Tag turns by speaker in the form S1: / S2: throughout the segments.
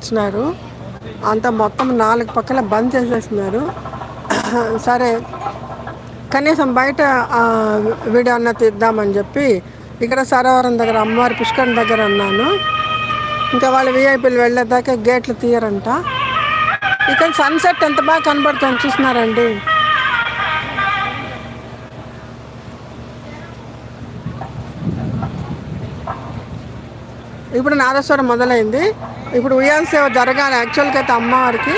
S1: వచ్చినారు. అంతా మొత్తం నాలుగు పక్కల బంద్ చేసేస్తున్నారు. సరే కనీసం బయట వీడియో అన్న తీద్దామని చెప్పి ఇక్కడ సరోవరం దగ్గర అమ్మవారి పుష్కరం దగ్గర ఉన్నాను. ఇంకా వాళ్ళు విఐపీలు వెళ్ళేదాకా గేట్లు తీయరంట. ఇక్కడ సన్సెట్ ఎంత బాగా కనబడుతుంది చూస్తున్నారండి. ఇప్పుడు నాదస్వరం మొదలైంది. ఇప్పుడు ఉయ్యాల సేవ జరగాలి. యాక్చువల్గా అయితే అమ్మవారికి.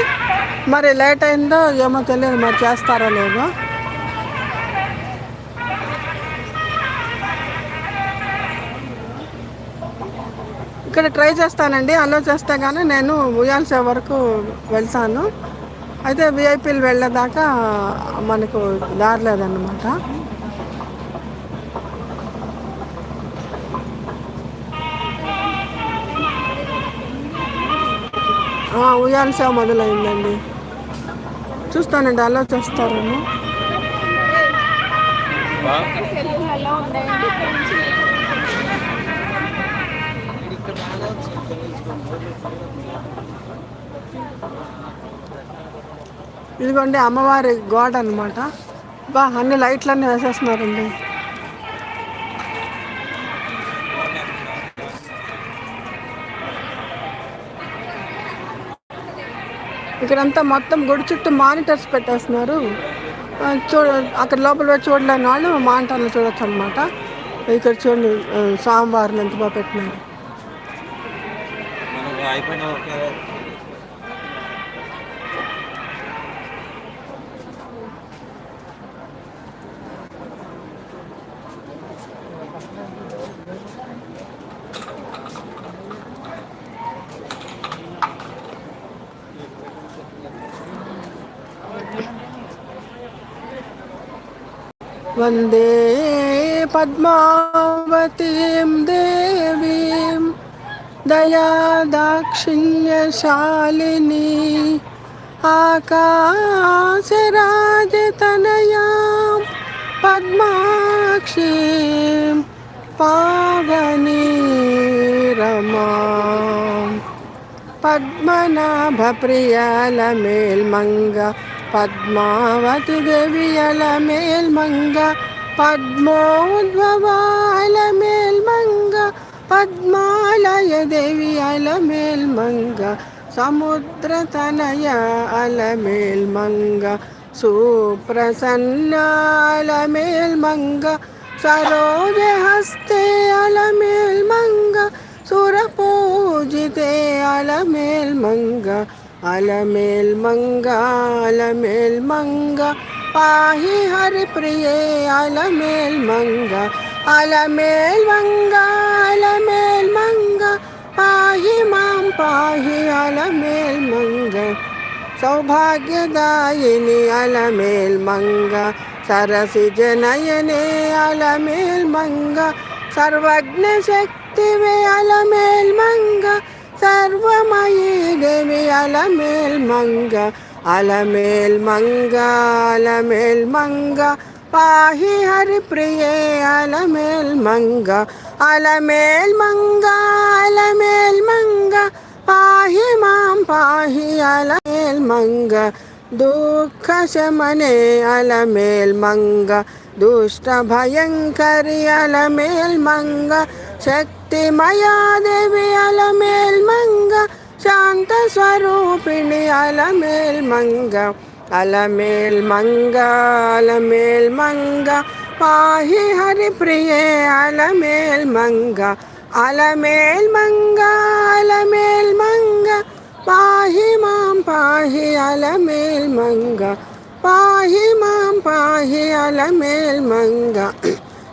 S1: మరి లేట్ అయిందో ఏమో తెలియదు. మరి చేస్తారో లేదో. ఇక్కడ ట్రై చేస్తానండి. అలో చేస్తే కానీ నేను ఉయ్యాల సేవ వరకు వెళ్తాను. అయితే విఐపీలు వెళ్ళేదాకా మనకు దారి ఉయ్యాల సేవ మొదలైందండి. చూస్తానండి అలా చేస్తారేమో. ఇదిగోండి అమ్మవారి గోడ అనమాట బా అన్ని లైట్లన్నీ వేసేస్తున్నారండి. ఇక్కడంతా మొత్తం గుడి చుట్టూ మానిటర్స్ పెట్టేస్తున్నారు. చూడ అక్కడ లోపల వచ్చి చూడలేని వాళ్ళు మానిటర్లు చూడొచ్చు అనమాట ఇక్కడ చూడండి సాంబార్లు ఎంత బాగా పెట్టినారు. वंदे पद्मावतीं देवीं दयादाक्षिण्यशालिनी आकाशराजतनयां पद्माक्षीं पावनी रमां पद्मनाभप्रियलमेल्मङ्ग பத்மாவது தேவியல மேல் மங்க பத்மோத்வல மேல் மங்க பத்மாலய தேவி அல மேல் மங்க சமுத்திர தனய அல மேல் மங்க சுப்பிரசன்னால மேல் மங்க சரோஜ ஹஸ்தே அல மேல் மங்க சுரபூஜிதே அல மேல் மங்க அலமேல் மங்கா அலமேல் மங்கா பாஹி ஹரி பிரியே அலமேல் மங்கா அலமேல் மங்கா அலமேல் மங்கா பாஹி மாம் பாஹி அலமேல் மங்கா சௌபாகியதாயினி அலமேல் மங்கா சரசிஜனயனே அலமேல் மங்கா சர்வக்ன சக்திவே அலமேல் மங்கா சர்வமயி தேவி அலமேல் மங்க அலமேல் மங்க அலமேல் மங்க. பாஹி ஹரி பிரியே அலமேல் மங்க அலமேல் மங்க அலமேல் மங்க. பாஹி மாம் பாஹி அலமேல் மங்க. दुःख शमने अलमेल मङ्ग दुष्ट भयङ्करि अलमेल मङ्ग शक्ति ശക്തിമയാദേവി അലമേൽ മംഗ ശാന്തസ്വരൂപിണി അലമേൽ മംഗ അലമേൽ മംഗ അലമേൽ മംഗ പാഹി ഹരിപ്രിയേ അലമേൽ മംഗ അലമേൽ മംഗ അലമേൽ മംഗ പാഹി മാം പാഹി അലമേൽ മംഗ പാഹി മാം പാഹി അലമേൽ മംഗ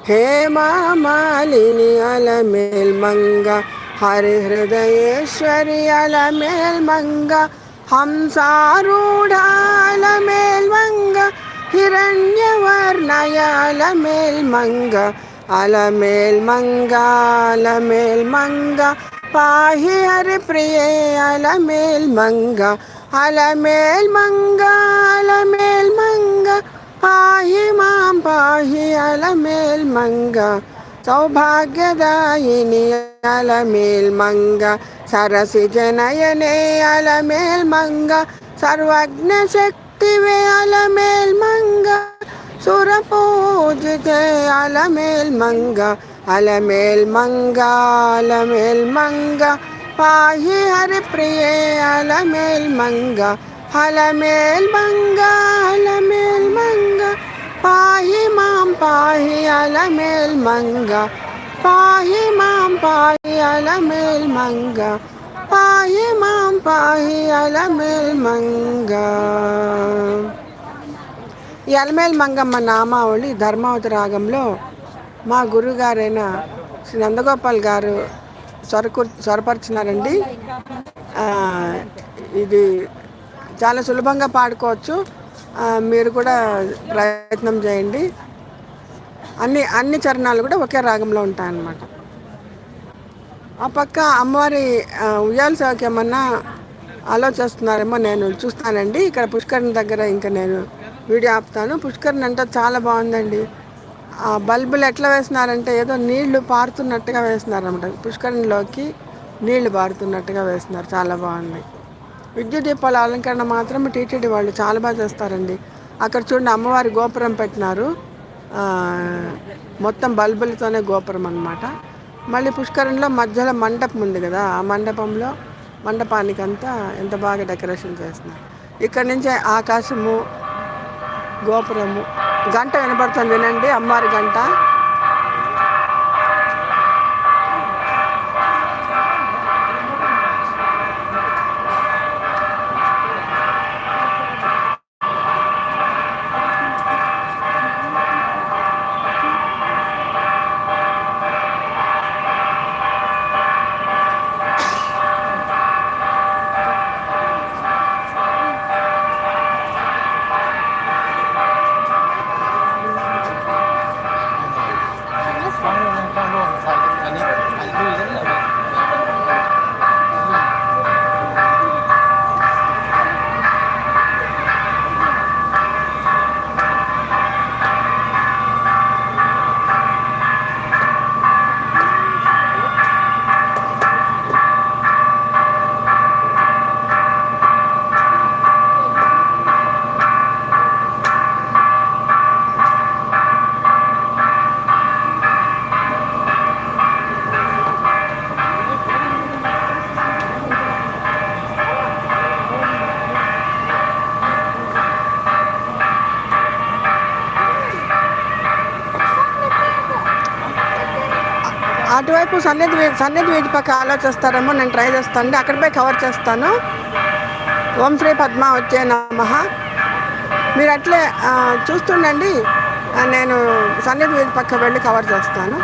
S1: ஹேமா மாலினி அலமேல் மங்கா ஹரி ஹிருதயேஸ்வரி அலமேல் மங்கா ஹம்சாரூடா அலமேல் மங்கா ஹிரண்யவர்ணய அலமேல் மங்கா அலமேல் மங்கா அலமேல் மங்கா பாஹி ஹரிப்பிரியே அலமேல் மங்கா அலமேல் மங்கா அலமேல் மங்கா. ಪಾಹಿ ಮಾಂ ಪಾಹಿ ಅಲಮೇಲ್ ಮಂಗ ಸೌಭಾಗ್ಯದಾಯಿನಿ ಅಲಮೇಲ್ ಮಂಗ ಸರಸಿ ಜನಯನೇ ಅಲಮೇಲ್ ಮಂಗ ಸರ್ವಜ್ಞ ಶಕ್ತಿವೆ ಅಲಮೇಲ್ ಮಂಗ ಸುರಪೂಜಿತೆ ಅಲಮೇಲ್ ಮಂಗ ಅಲಮೇಲ್ ಮಂಗ ಅಲಮೇಲ್ ಮಂಗ ಪಾಹಿ ಹರಿಪ್ರಿಯೇ ಅಲಮೇಲ್ ಮಂಗ ಅಲಮೇಲ್ ಮಂಗ ಅಲಮೇಲ್ ಮಂಗ పాహి మాం పాహి అలమేల్ మంగ పాహి మాం పాహి అలమేల్ మంగ పాహి మాం పాహి అలమేల్ మంగ ఈ అలమేల్ మంగమ్మ నామావళి ధర్మావతి రాగంలో మా గురుగారైన శ్రీ నందగోపాల్ గారు స్వరకు స్వరపరిచినారండి. ఇది చాలా సులభంగా పాడుకోవచ్చు. మీరు కూడా ప్రయత్నం చేయండి. అన్ని అన్ని చరణాలు కూడా ఒకే రాగంలో ఉంటాయన్నమాట. ఆ పక్క అమ్మవారి ఉయ్యాల సేవకి ఏమన్నా ఆలోచిస్తున్నారేమో నేను చూస్తానండి. ఇక్కడ పుష్కరణ దగ్గర ఇంకా నేను వీడియో ఆపుతాను. పుష్కరణ అంటే చాలా బాగుందండి. ఆ బల్బులు ఎట్లా వేసినారంటే ఏదో నీళ్ళు పారుతున్నట్టుగా వేస్తున్నారన్నమాట. పుష్కరణలోకి పుష్కరణిలోకి నీళ్ళు పారుతున్నట్టుగా వేస్తున్నారు. చాలా బాగుంది. విద్యుత్ దీపాల అలంకరణ మాత్రం టీటీడీ వాళ్ళు చాలా బాగా చేస్తారండి. అక్కడ చూడండి అమ్మవారి గోపురం పెట్టినారు. మొత్తం బల్బులతోనే గోపురం అన్నమాట. మళ్ళీ పుష్కరంలో మధ్యలో మండపం ఉంది కదా ఆ మండపంలో మండపానికి అంతా ఎంత బాగా డెకరేషన్ చేస్తున్నారు. ఇక్కడ నుంచి ఆకాశము గోపురము గంట వినపడుతుంది వినండి అమ్మవారి గంట. అటువైపు సన్నిధి సన్నిధి వీధి పక్క ఆలోచిస్తారేమో నేను ట్రై చేస్తాను. అక్కడ పోయి కవర్ చేస్తాను. ఓం శ్రీ పద్మ వచ్చే నమ. మీరు అట్లే చూస్తుండండి. నేను సన్నిధి వీధి పక్క వెళ్ళి కవర్ చేస్తాను.